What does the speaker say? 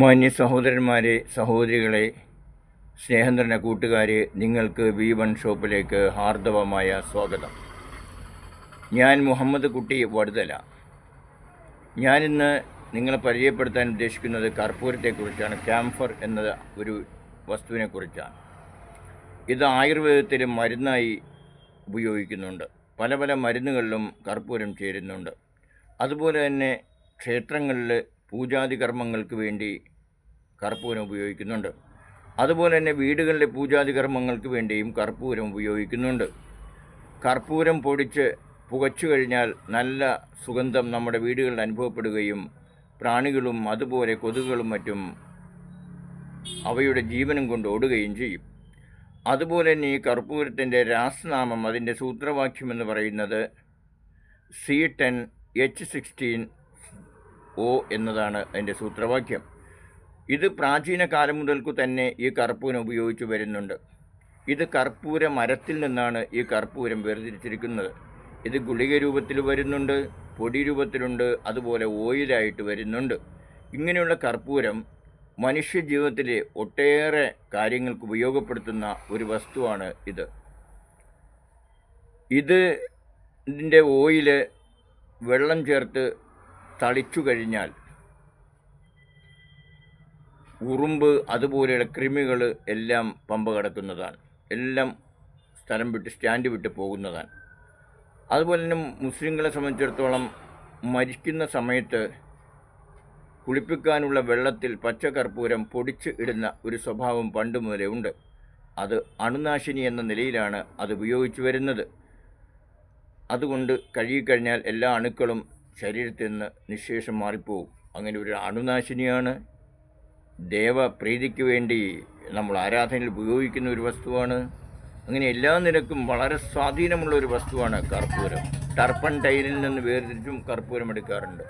മാന്യ സഹോദരന്മാരെ സഹോദരികളെ സ്നേഹം കൂട്ടുകാരെ നിങ്ങൾക്ക് വി വൺ ഷോപ്പിലേക്ക് ഹാർദവമായ സ്വാഗതം. ഞാൻ മുഹമ്മദ് കുട്ടി വടുതല. ഞാനിന്ന് നിങ്ങളെ പരിചയപ്പെടുത്താൻ ഉദ്ദേശിക്കുന്നത് കർപ്പൂരത്തെക്കുറിച്ചാണ് ക്യാംഫർ എന്ന ഒരു വസ്തുവിനെക്കുറിച്ചാണ്. ഇത് ആയുർവേദത്തിൽ മരുന്നായി ഉപയോഗിക്കുന്നുണ്ട്. പല പല മരുന്നുകളിലും കർപ്പൂരം ചേരുന്നുണ്ട്. അതുപോലെ തന്നെ ക്ഷേത്രങ്ങളിൽ പൂജാതി കർമ്മങ്ങൾക്ക് വേണ്ടി കർപ്പൂരം ഉപയോഗിക്കുന്നുണ്ട്. അതുപോലെ തന്നെ വീടുകളിലെ പൂജാതി കർമ്മങ്ങൾക്ക് വേണ്ടിയും കർപ്പൂരം ഉപയോഗിക്കുന്നുണ്ട്. കർപ്പൂരം പൊടിച്ച് പുകച്ചു കഴിഞ്ഞാൽ നല്ല സുഗന്ധം നമ്മുടെ വീടുകളിൽ അനുഭവപ്പെടുകയും പ്രാണികളും അതുപോലെ കൊതുകുകളും മറ്റും അവയുടെ ജീവനും കൊണ്ട് ഓടുകയും ചെയ്യും. അതുപോലെ തന്നെ ഈ കർപ്പൂരത്തിന്റെ രാസനാമം അതിന്റെ സൂത്രവാക്യം എന്ന് പറയുന്നത് C ten H sixteen O എന്നതാണ് അതിന്റെ സൂത്രവാക്യം. ഇത് പ്രാചീന കാലം മുതൽക്കു തന്നെ ഈ കർപ്പൂരം ഉപയോഗിച്ച് വരുന്നുണ്ട്. ഇത് കർപ്പൂര മരത്തിൽ നിന്നാണ് ഈ കർപ്പൂരം വേർതിരിച്ചിരിക്കുന്നത്. ഇത് ഗുളിക രൂപത്തിൽ വരുന്നുണ്ട് പൊടി രൂപത്തിലുണ്ട് അതുപോലെ ഓയിലായിട്ട് വരുന്നുണ്ട്. ഇങ്ങനെയുള്ള കർപ്പൂരം മനുഷ്യജീവിതത്തിലെ ഒട്ടേറെ കാര്യങ്ങൾക്ക് ഉപയോഗപ്പെടുത്തുന്ന ഒരു വസ്തുവാണ് ഇത്. ഇത് ഇതിന്റെ ഓയിൽ വെള്ളം ചേർത്ത് തളിച്ചു കഴിഞ്ഞാൽ ഉറുമ്പ് അതുപോലെയുള്ള കൃമികൾ എല്ലാം പമ്പ കിടക്കുന്നതാണ്. എല്ലാം സ്ഥലം വിട്ട് സ്റ്റാൻഡ് വിട്ട് പോകുന്നതാണ്. അതുപോലെ തന്നെ മുസ്ലിങ്ങളെ സംബന്ധിച്ചിടത്തോളം മരിക്കുന്ന സമയത്ത് കുളിപ്പിക്കാനുള്ള വെള്ളത്തിൽ പച്ചക്കർപ്പൂരം പൊടിച്ച് ഇടുന്ന ഒരു സ്വഭാവം പണ്ട് മുതലേ ഉണ്ട്. അത് അണുനാശിനി എന്ന നിലയിലാണ് അത് ഉപയോഗിച്ചു വരുന്നത്. അതുകൊണ്ട് കഴുകിക്കഴിഞ്ഞാൽ എല്ലാ അണുക്കളും ശരീരത്തിൽ നിന്ന് നിശേഷം മാറിപ്പോവും. അങ്ങനെ ഒരു അണുനാശിനിയാണ് ദേവപ്രീതിക്ക് വേണ്ടി നമ്മൾ ആരാധനയിൽ ഉപയോഗിക്കുന്ന ഒരു വസ്തുവാണ്. അങ്ങനെ എല്ലാ നിരക്കും വളരെ സ്വാധീനമുള്ള ഒരു വസ്തുവാണ് കർപ്പൂരം. ടർപ്പൺ ടൈലിൽ നിന്ന് വേർതിരിച്ചും കർപ്പൂരം എടുക്കാറുണ്ട്.